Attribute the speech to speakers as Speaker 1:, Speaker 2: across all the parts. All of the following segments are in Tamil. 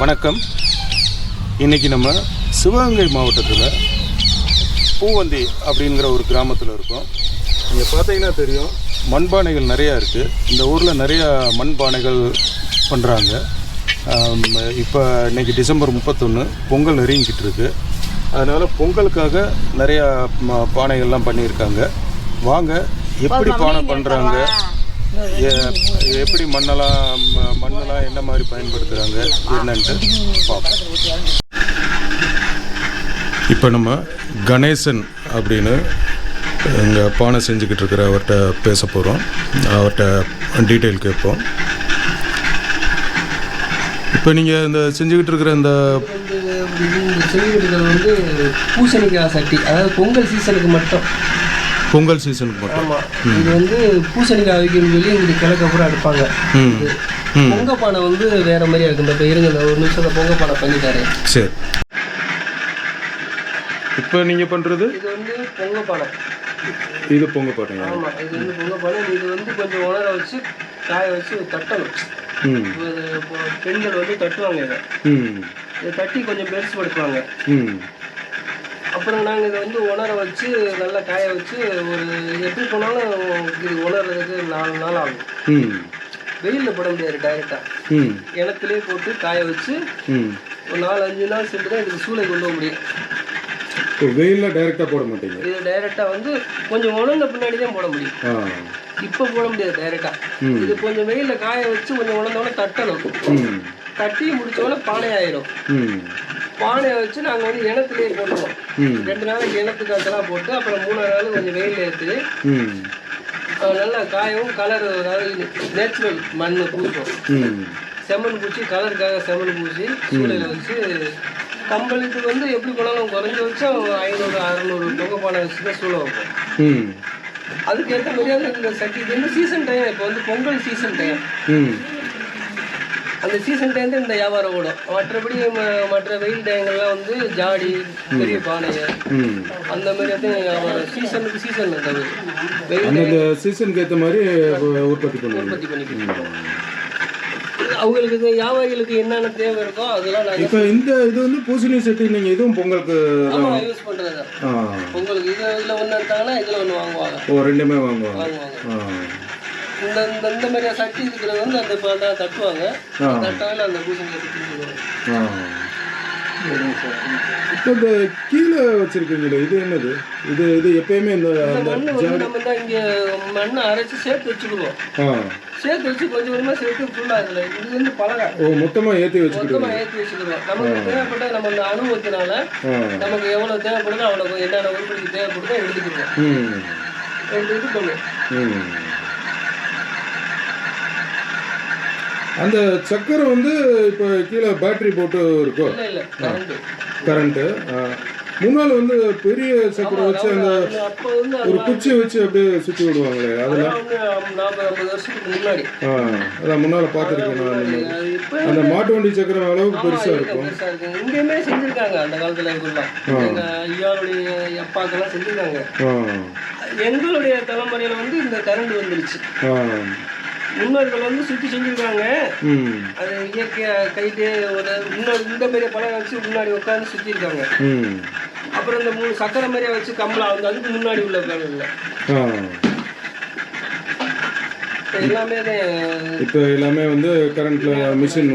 Speaker 1: வணக்கம். இன்றைக்கி நம்ம சிவகங்கை மாவட்டத்தில் பூவந்தி அப்படிங்கிற ஒரு கிராமத்தில் இருக்கோம். இங்கே பார்த்தீங்கன்னா தெரியும் மண்பானைகள் நிறையா இருக்குது இந்த ஊரில் நிறையா மண்பானைகள் பண்ணுறாங்க இப்போ இன்னைக்கு டிசம்பர் முப்பத்தொன்று பொங்கல் நெருங்கிக்கிட்டு இருக்கு. அதனால் பொங்கலுக்காக நிறையா பானைகள்லாம் பண்ணியிருக்காங்க. வாங்க எப்படி பானை பண்ணுறாங்க எப்படி மண்ணெல்லாம் ம- மண்ணெல்லாம் என்ன மாதிரி பயன்படுத்துகிறாங்க என்னன்ட்டு பார்ப்போம். இப்போ நம்ம கணேசன் அப்படின்னு இங்கே பானை செஞ்சுக்கிட்டு இருக்கிற அவர்கிட்ட பேச போகிறோம் அவர்கிட்ட டீட்டெயில் கேட்போம். இப்போ நீங்கள் இந்த செஞ்சுக்கிட்டு இருக்கிற இந்த
Speaker 2: இந்த செடிகளுக்கு வந்து பூசணிக்காய் சட்டி அதாவது பொங்கல் சீசனுக்கு மட்டும்.
Speaker 1: பொங்கல் சீசனுக்கு மட்டும்.
Speaker 2: ஆமாம் இது வந்து பூசணிக்காய் வைக்கணும்னு சொல்லி இங்கே கிழக்கு அப்புறம் எடுப்பாங்க
Speaker 1: ம். ம்.
Speaker 2: பொங்க பானை வந்து வேற மாதிரியா இருக்கும் இப்போ இருங்க இந்த ஒரு நிமிஷம் பொங்க பானை பண்ணி தரேன்
Speaker 1: சரி. இப்போ நீங்கள் பண்ணுறது
Speaker 2: இது வந்து பொங்க பானை
Speaker 1: இது பொங்க பாருங்க
Speaker 2: ஆமாம் இது வந்து பொங்க பானை இது வந்து கொஞ்சம் உணர வச்சு காய வச்சு தட்டணும். இது பெண்கள் வந்து தட்டுவாங்க இதை.
Speaker 1: ம்.
Speaker 2: இதை தட்டி கொஞ்சம் பெருசுபடுத்துவாங்க
Speaker 1: ம்.
Speaker 2: அப்புறம் நாங்கள் இதை வந்து உணர வச்சு நல்லா காய வச்சு ஒரு எப்படி போனாலும் இது உணர்றதுக்கு நாலு நாள் ஆகும்.
Speaker 1: ம்.
Speaker 2: வெயிலில் போட முடியாது டைரெக்டாக
Speaker 1: ம்.
Speaker 2: கிணத்துலேயே போட்டு காய வச்சு
Speaker 1: ம்.
Speaker 2: ஒரு நாலு அஞ்சு நாள் சென்று தான் இதுக்கு சூளை கொண்டு போக முடியும்.
Speaker 1: வெயிலில் டைரெக்டாக போட மாட்டீங்க?
Speaker 2: இது டைரெக்டாக வந்து கொஞ்சம் உணர்ந்த பின்னாடி தான் போட முடியும். இப்போ போட முடியாது டைரெக்டாக. இது கொஞ்சம் வெயிலில் காய வச்சு கொஞ்சம் உணர்ந்தோடனே தட்டணும். தட்டி முடிச்சோடனே பானை ஆயிடும்
Speaker 1: ம்.
Speaker 2: பானையை வச்சு நாங்கள் வந்து இனத்துலேயே போட்டுருவோம். ரெண்டு நாளைக்கு இனத்துக்கு அதெல்லாம் போட்டு அப்புறம் மூணாவது நாள் கொஞ்சம் வெயிலில் ஏற்றி நல்லா காயவும் கலர் அதாவது நேச்சுரல் மண் பூசும். செம்மண் பூச்சி கலருக்காக செம்மண் பூச்சி சூளையில் வச்சு கம்பளுக்கு வந்து எப்படி போனாலும் குறைஞ்ச வச்சா ஐநூறு அறநூறு தொகை பானை வச்சு தான் சூளை வைப்போம்.
Speaker 1: ம்.
Speaker 2: அதுக்கேற்ற மாதிரியாக இந்த சட்டி இது வந்து சீசன் டைம் இப்போ வந்து பொங்கல் சீசன் டைம்
Speaker 1: ம்.
Speaker 2: அந்த சீசன் டைம் தான் இந்த வியாபாரம் ஓடும். மற்றபடி மற்ற வெயில் டைங்கள்லாம் வந்து ஜாடி பெரிய பானைங்க
Speaker 1: ம்.
Speaker 2: அந்த மாதிரி வியாபாரம் சீசனுக்கு சீசன் தவிர வெயில்
Speaker 1: சீசனுக்கு ஏற்ற மாதிரி உற்பத்தி பண்ணுவாங்க.
Speaker 2: உற்பத்தி பண்ணிக்கணும் அவங்களுக்கு வியாபாரிகளுக்கு என்னென்ன தேவை இருக்கோ அதெல்லாம்
Speaker 1: இப்போ இந்த இது வந்து பூசணி செட்டி நீங்கள் இதுவும் பொங்கலுக்கு
Speaker 2: யூஸ் பண்ணுறது பொங்கலுக்கு இது இதில் ஒன்று எடுத்தாங்கன்னா இதில் ஒன்று வாங்குவாங்க.
Speaker 1: ஓ ரெண்டுமே வாங்குவாங்க.
Speaker 2: வாங்குவாங்க. இந்த இந்த இந்த மாதிரி சட்டி இருக்கிறது வந்து அந்த இப்போ தான் தட்டுவாங்க. தட்டாவில் அந்த பூசணி கட்டி கொடுத்துருவாங்க.
Speaker 1: ஆ. இப்போ இந்த கீழே வச்சிருக்கீங்களே இது என்னது? இது இது எப்பயுமே இந்த அந்த
Speaker 2: நம்ம தான் இங்கே மண்ணை அரைச்சி சேர்த்து வச்சுக்கிடுவோம்
Speaker 1: ஆ.
Speaker 2: சேர்த்து வச்சு கொஞ்சம் கொஞ்சமாக சேர்த்து ஃபுல்லாக இதில் இது வந்து பலகை.
Speaker 1: ஓ மொத்தமாக ஏற்றி வச்சுக்கிட்டு
Speaker 2: மொத்தமாக ஏற்றி வச்சுக்கிடுவோம். நமக்கு தேவைப்பட்ட நம்ம இந்த அனுபவத்தினால நமக்கு எவ்வளோ தேவைப்படுதோ அவ்வளோ என்னென்ன உருப்படிக்கு தேவைப்படுதோ எடுத்துக்கிடுவோம்.
Speaker 1: ம்.
Speaker 2: எடுத்துக்கிட்டு பண்ணுவோம்.
Speaker 1: அந்த சக்கரை வந்து இப்போ கீழே பேட்டரி போட்டு இருக்கோ?
Speaker 2: இல்லை இல்லை கரண்டு
Speaker 1: கரண்ட்டு முன்னால் வந்து பெரிய சக்கரை வச்சு அந்த ஒரு குச்சி வச்சு அப்படியே சுற்றி விடுவாங்களே அதெல்லாம் ஆ அதான் முன்னால் பார்த்துருக்கேன் நான் அந்த மாட்டு வண்டி சக்கரை அளவுக்கு பெருசாக
Speaker 2: இருக்கு,
Speaker 1: இருக்கும்.
Speaker 2: இங்கேயுமே செஞ்சிருக்காங்க அந்த காலத்துல ஐயாவுடைய அப்பாக்கெல்லாம் செஞ்சிருக்காங்க. எங்களுடைய தலைமுறையில வந்து இந்த கரண்ட் வந்துருச்சு. முன்னோர்கள் வந்து சுத்தி செஞ்சிருக்காங்க.
Speaker 1: ம்.
Speaker 2: அது இயற்கையா கைட்டு ஒரு இன்னொரு இந்த பெரிய பழம் வச்சு முன்னாடி உட்காந்து சுத்தி இருக்காங்க.
Speaker 1: ம்.
Speaker 2: அப்புறம் இந்த மூணு சக்கரை மாதிரியா வச்சு கம்பளம் வந்து அதுக்கு முன்னாடி உள்ள
Speaker 1: ஆ.
Speaker 2: எல்லாமே
Speaker 1: இப்போ எல்லாமே வந்து கரண்ட்டில் மிஷின்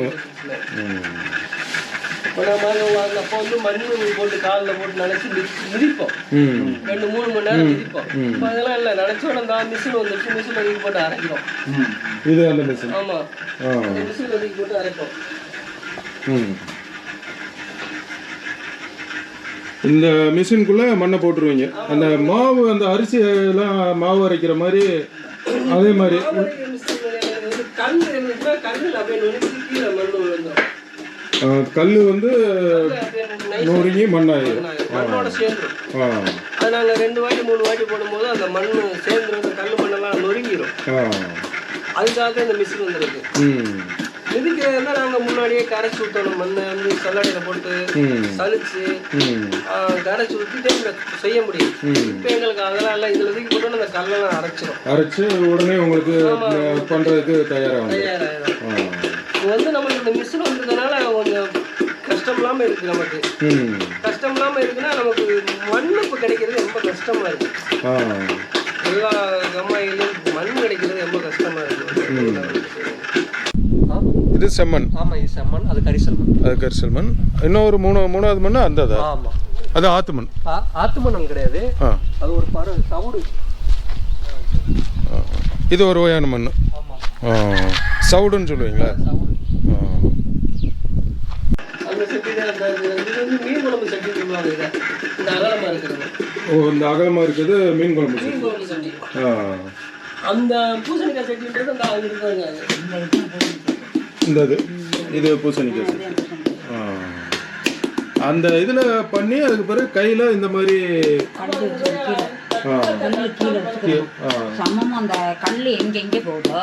Speaker 2: இப்போ நம்ம அப்போ வந்து மண் போட்டு காலில் போட்டு நினைச்சு மிதி- மிதிப்போம்.
Speaker 1: ம்.
Speaker 2: ரெண்டு மூணு மணி நேரம் மிதிப்போம். இப்போ அதெல்லாம் இல்லை. நினச்சோட அந்த மிஷின் வந்துருச்சு. மிஷின் ஒதுக்கி போட்டு அரைக்கிறோம்.
Speaker 1: இது அந்த மிஷின்.
Speaker 2: ஆமாம்
Speaker 1: ஆ.
Speaker 2: அந்த மிஷின் ஒதுக்கி போட்டு அரைப்போம்.
Speaker 1: இந்த மிஷினுக்குள்ளே மண்ணை போட்டுருவீங்க. அந்த மாவு அந்த அரிசி எல்லாம் மாவு அரைக்கிற மாதிரி அதே மாதிரி.
Speaker 2: இருந்துச்சுன்னா கல்லில் அப்படியே கீழே மண் விழுந்துடும்
Speaker 1: கல் வந்து நொறுங்கி மண்ணாயிடும்
Speaker 2: ஆ, மண்ணோட சேர்ந்துரும்
Speaker 1: ஆ.
Speaker 2: அது நாங்கள் ரெண்டு வாட்டி மூணு வாட்டி போடும்போது அந்த மண் சேர்ந்துரும் அந்த கல் மண்ணெல்லாம் நொறுங்கிடும் அதுக்காக இந்த மிஷின் வந்துருக்கு.
Speaker 1: ம்.
Speaker 2: மிதிக்கிறதுனா நாங்கள் முன்னாடியே கரைச்சி ஊற்றணும் மண்ணை வந்து சல்லடையில் போட்டு சலிச்சு கரைச்சி ஊற்றிட்டு இங்க செய்ய முடியும். இப்போ எங்களுக்கு அதெல்லாம் இல்லை. இதில் தூக்கி போட்டோம்னா அந்த கல்லெல்லாம் அரைச்சிரும்.
Speaker 1: அரைச்சு உடனே உங்களுக்கு பண்ணுறதுக்கு தயாராகும்
Speaker 2: தயாராகிடும் இது வந்து நம்மளுக்கு இந்த மிஷின் வந்ததுனால கொஞ்சம் கஷ்டம் இல்லாமல் இருக்குது நமக்கு. கஷ்டம் இல்லாமல் இருக்குன்னா நமக்கு மண் இப்போ கிடைக்கிறது ரொம்ப கஷ்டமாக இருக்கு.
Speaker 1: ஆ.
Speaker 2: எல்லா கம்மாயிலையும் மண் கிடைக்கிறது ரொம்ப கஷ்டமாக இருக்கு.
Speaker 1: இது செம்மண்.
Speaker 2: ஆமாம் இது செம்மண். அது கரிசல் மண்
Speaker 1: அது கரிசல் மண் இன்னொரு மூணு மூணாவது மண் அந்த
Speaker 2: ஆமாம்
Speaker 1: அது ஆத்து மண்
Speaker 2: ஆத்து மண் கிடையாது. அது ஒரு பரு தவிடு.
Speaker 1: இது ஒரு வகையான மண் சவுடுன்னு சொல்லுவீங்களா?
Speaker 2: அந்த இது வந்து மீன் குழம்பு சட்டி சொல்லுவாங்க இதை இந்த அகலமாக இருக்கிறது
Speaker 1: ஓ இந்த அகலமாக இருக்குது மீன் குழம்பு
Speaker 2: மீன் குழம்பு சட்டி
Speaker 1: ஆ.
Speaker 2: அந்த பூசணிக்காய் சட்டின்றது அந்த அங்கே இருக்காங்க
Speaker 1: இந்த இது இது பூசணிக்காய் சட்டி. ஆ. அந்த இதில் பண்ணி அதுக்கு பிறகு கையில் இந்த மாதிரி ஆ.
Speaker 3: கீழே
Speaker 1: ஆ.
Speaker 3: சமம் அந்த கல் எங்க எங்க போகுதோ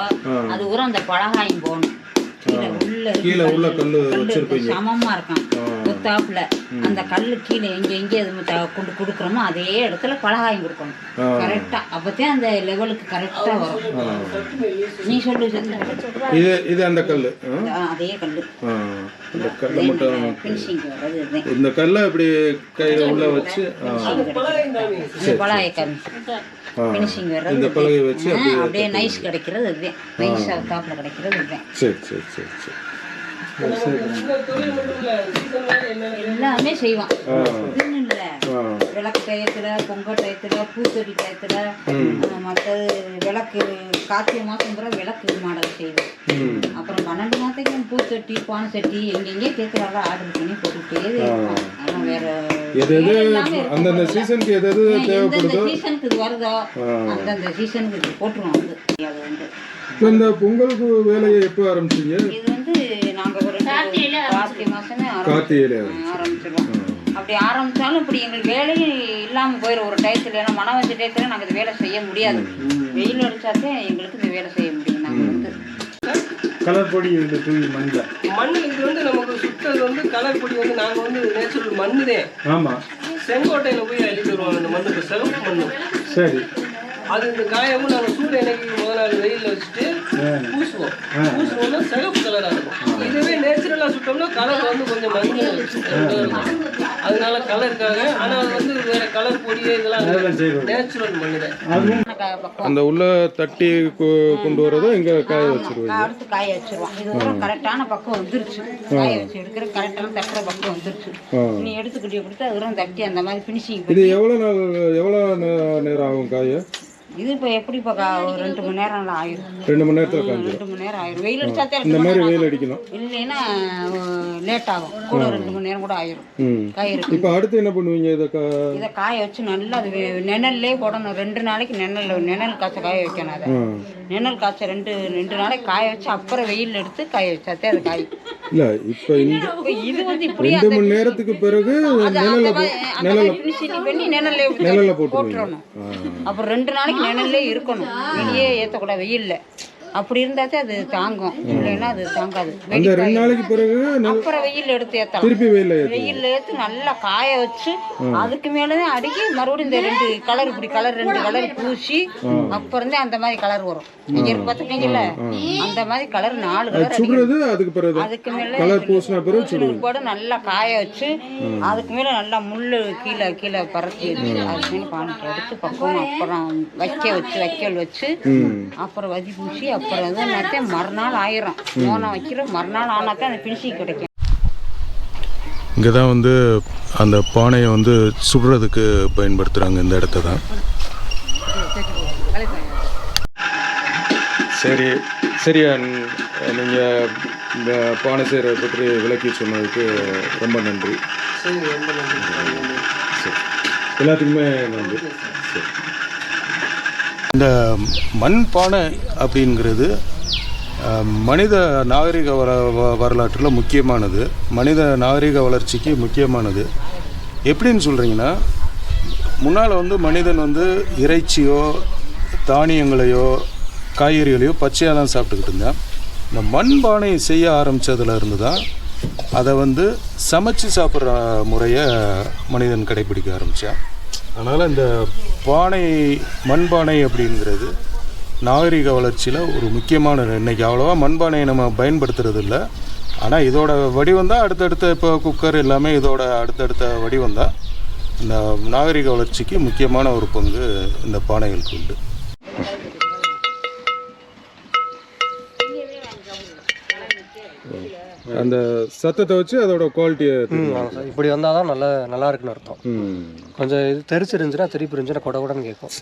Speaker 3: அது ஊரம் அந்த பலகாயம் போகணும். கீழே உள்ள இருக்கு
Speaker 1: கீழே உள்ள கல்
Speaker 3: கல்லு
Speaker 1: வச்சிருப்பீங்க.
Speaker 3: சமமா இருக்கும் குத்தாப்புல அந்த கல்லு கீழே எங்க எங்க அது கொண்டு கொடுக்குறோமோ அதே இடத்துல பலகாயம் கொடுக்கணும். கரெக்டா அப்பதான் அந்த லெவலுக்கு கரெக்டா வரும். நீ சொல்லு.
Speaker 1: இது இது அந்த கல்
Speaker 3: ஆ, அதே கல்லு.
Speaker 1: இந்த கல்லை மட்டும். இந்த கல்லை இப்படி கையில் உள்ள வச்சு
Speaker 3: இந்த பலகையை
Speaker 1: வச்சு அப்படியே
Speaker 3: நைஸ் கிடைக்கிறது
Speaker 1: சரி சரி சரி சரி.
Speaker 3: எல்லாமே செய்வான். விளக்கு டயத்துல பொங்கல் டயத்துல பூச்செடி டயத்துல மற்றது விளக்கு கார்த்திகை மாதம் பூரா விளக்கு மாடல் செய்வோம் அப்புறம் பன்னெண்டு மாதத்துக்கு பூச்சட்டி பானை சட்டி எங்கெங்கே கேட்குறாங்க ஆர்டர் பண்ணி போட்டுக்கிட்டே ஆனால் வேற
Speaker 1: எது அந்தந்த. சீசனுக்கு எது எது
Speaker 3: எந்தெந்த
Speaker 1: தேவைப்படுதோ?
Speaker 3: சீசனுக்கு இது வருதோ அந்தந்த சீசனுக்கு இது போட்டுருவோம் வந்து. அது வந்து.
Speaker 1: இந்த பொங்கலுக்கு வேலையை எப்போ ஆரம்பிச்சீங்க? கார்த்திகையில
Speaker 3: ஆரம்பிச்சிடுவோம் அப்படி இப்படி எங்களுக்கு வேலையும் இல்லாமல் போயிடும் ஒரு டயத்தில். ஏன்னா மன வச்ச டயத்தில் நாங்கள் இந்த வேலை செய்ய முடியாது. வெயில் அடிச்சாத்தே எங்களுக்கு இந்த வேலை செய்ய முடியும். நாங்கள் வந்து
Speaker 4: கலர் பொடி இந்த தூவி மண்ணில்.
Speaker 2: மண் இது வந்து நமக்கு சுத்தது வந்து கலர் பொடி வந்து நாங்கள் வந்து நேச்சுரல் மண்ணு தான்.
Speaker 4: ஆமாம்
Speaker 2: செங்கோட்டையில் போய் அள்ளிட்டு வருவாங்க இந்த மண்ணுக்கு சிவப்பு மண்ணு.
Speaker 4: சரி.
Speaker 2: அது இந்த காயமும் நாங்கள் சூடு எண்ணெய்க்கு முதல் நாள் வெயிலில் வச்சுட்டு பூசுவோம். பூசுவோம்னா சிகப்பு கலராக இருக்கும். இதுவே சுட்டோம்னா கலர் வந்து கொஞ்சம் மஞ்சள் அதனால கலருக்காக ஆனால் அது வந்து வேற கலர் பொடியே இதெல்லாம் நேச்சுரல் மண்ணு தான்
Speaker 3: பக்கம்
Speaker 1: அந்த உள்ள தட்டி கொ- கொண்டு வரதும் இங்கே காய வச்சிருவீங்க.
Speaker 3: அடுத்து காய வச்சிருவோம். இது ஒரு கரெக்டான பக்கம் வந்துருச்சு. காய வச்சு எடுக்கிற கரெக்டான தட்டுற பக்கம் வந்துருச்சு. நீ எடுத்துக்கிட்டே கொடுத்து அதுவும் தட்டி அந்த மாதிரி ஃபினிஷிங்
Speaker 1: இது எவ்வளோ நாள் எவ்வளோ நே- நேரம் ஆகும் காய?
Speaker 3: இது இப்போ எப்படி இப்போ கா- ஒரு ரெண்டு மணி நேரம் ஆயிரும்.
Speaker 1: ரெண்டு மணி நேரத்தில் காஞ்சிடும்
Speaker 3: ரெண்டு மணி நேரம் ஆயிரும். வெயில் அடிச்சாத்தே
Speaker 1: இந்த மாதிரி வெயில் அடிக்கணும்.
Speaker 3: இல்லைன்னா லேட் ஆகும் கூட ரெண்டு மணி நேரம் கூட ஆயிரும். காய் இருக்கு.
Speaker 1: இப்போ அடுத்து என்ன பண்ணுவீங்க? இதை கா
Speaker 3: இதை காய வச்சு நல்லா அது நிழல்லே போடணும். ரெண்டு நாளைக்கு நிழல் நிழல் காய்ச்ச காய வைக்கணும் அதை. நிழல் காய்ச்ச ரெண்டு ரெண்டு நாளைக்கு காய வச்சு அப்புறம் வெயில் எடுத்து காய வச்சாத்தே அது காய்.
Speaker 1: இல்லை இப்போ இந்த
Speaker 3: இப்ப இது வந்து
Speaker 1: ரெண்டு மணி நேரத்துக்கு பிறகு நிழல்ல
Speaker 3: பண்ணி நிழல்ல
Speaker 1: நிழல்ல
Speaker 3: அப்புறம் ரெண்டு நாளைக்கு நிழல்லே இருக்கணும். வெளியே ஏற்றக்கூடாது வெயில்ல அப்படி இருந்தாத்தே அது தாங்கும். இல்லைன்னா அது தாங்காது.
Speaker 1: அந்த ரெண்டு நாளைக்கு பிறகு
Speaker 3: அப்புறம் வெயில் எடுத்து ஏற்றலாம்
Speaker 1: திருப்பி வெயில்ல ஏற்றி
Speaker 3: வெயில்ல ஏற்றி நல்லா காய வச்சு அதுக்கு மேலே அடுக்கி மறுபடியும் இந்த ரெண்டு கலர் இப்படி கலர் ரெண்டு கலர் பூசி அப்புறம் தான் அந்த மாதிரி கலர் வரும். நீங்க இருக்கு பார்த்துருக்கீங்கல்ல அந்த மாதிரி கலர் நாலு கலர்
Speaker 1: சுடுறது அதுக்கு பிறகு
Speaker 3: அதுக்கு மேலே
Speaker 1: கலர் பூசின பிறகு
Speaker 3: போட்டு நல்லா காய வச்சு அதுக்கு மேலே நல்லா முள் கீழே கீழே வச்சு அதுக்கு மேலே பானைக்கு எடுத்து பக்குவம் அப்புறம் வைக்க வச்சு வைக்கல் வச்சு அப்புறம் வதி பூசி அப்புறம் வந்து என்னத்தே மறுநாள் ஆயிரும். மோனம் வைக்கிற மறுநாள் ஆனாத்தான் அந்த பினிஷிங் கிடைக்கும்.
Speaker 1: இங்கே தான் வந்து அந்த பானையை வந்து சுடுறதுக்கு பயன்படுத்துகிறாங்க இந்த இடத்த தான். சரி சரியா நீங்கள் இந்த பானை செய்கிறத பற்றி விளக்கி சொன்னதுக்கு ரொம்ப நன்றி.
Speaker 2: சரி ரொம்ப நன்றி.
Speaker 1: சரி. எல்லாத்துக்குமே நன்றி. சரி. இந்த மண் பானை அப்படிங்கிறது மனித நாகரிக வர வ- வரலாற்றில் முக்கியமானது. மனித நாகரிக வளர்ச்சிக்கு முக்கியமானது. எப்படின்னு சொல்கிறீங்கன்னா முன்னால் வந்து மனிதன் வந்து இறைச்சியோ தானியங்களையோ காய்கறிகளையோ பச்சையாக தான் சாப்பிட்டுக்கிட்டு இருந்தேன். இந்த மண் பானை செய்ய ஆரம்பித்ததுல இருந்து தான் அதை வந்து சமைச்சு சாப்பிட்ற முறையை மனிதன் கடைப்பிடிக்க ஆரம்பித்தான் அதனால் இந்த பானை மண்பானை அப்படிங்கிறது நாகரிக வளர்ச்சியில் ஒரு முக்கியமான இன்றைக்கி அவ்வளோவா மண்பானையை நம்ம பயன்படுத்துறது இல்லை ஆனால் இதோட வடிவம் தான் அடுத்தடுத்த இப்போ குக்கர் எல்லாமே இதோட அடுத்தடுத்த வடிவம் தான். இந்த நாகரிக வளர்ச்சிக்கு முக்கியமான ஒரு பங்கு இந்த பானைகளுக்கு உண்டு. அந்த சத்தத்தை வச்சு அதோட குவாலிட்டியை
Speaker 5: இப்படி வந்தால் தான் நல்லா நல்லா இருக்குன்னு அர்த்தம். கொஞ்சம் இது தெரிச்சு இருந்துச்சுன்னா திருப்பி இருந்துச்சுன்னா கொட கொடன்னு கேட்கும்.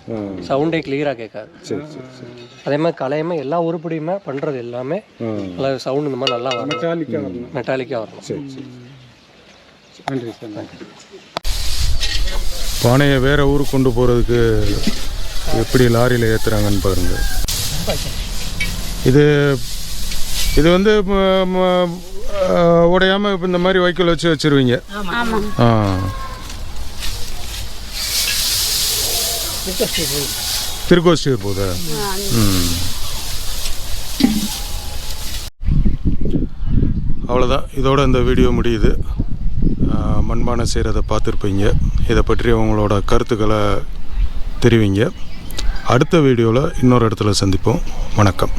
Speaker 5: சவுண்டே கிளியராக கேட்காது.
Speaker 1: சரி சரி சரி.
Speaker 5: அதே மாதிரி கலையுமே எல்லா உருப்படியுமே பண்ணுறது எல்லாமே நல்லா சவுண்ட் இந்த மாதிரி நல்லா வரணும்.
Speaker 4: மெட்டாலிக்காக வரணும்.
Speaker 5: மெட்டாலிக்காக
Speaker 1: சரி
Speaker 4: நன்றி சார். நன்றி.
Speaker 1: பானையை வேற ஊருக்கு கொண்டு போகிறதுக்கு எப்படி லாரியில் ஏற்றுறாங்கன்னு பாருங்க. இது இது வந்து உடையாம இப்ப இந்த மாதிரி வைக்கோல் வச்சு வச்சிருவீங்க. ஆ. திருக்கோஷ்டியூர் போதா ம். அவ்வளோதான் இதோட இந்த வீடியோ முடியுது. மண்பானை செய்கிறத பார்த்துருப்பீங்க. இதை பற்றி உங்களோட கருத்துக்களை தெரிவிங்க. அடுத்த வீடியோவில் இன்னொரு இடத்துல சந்திப்போம். வணக்கம்.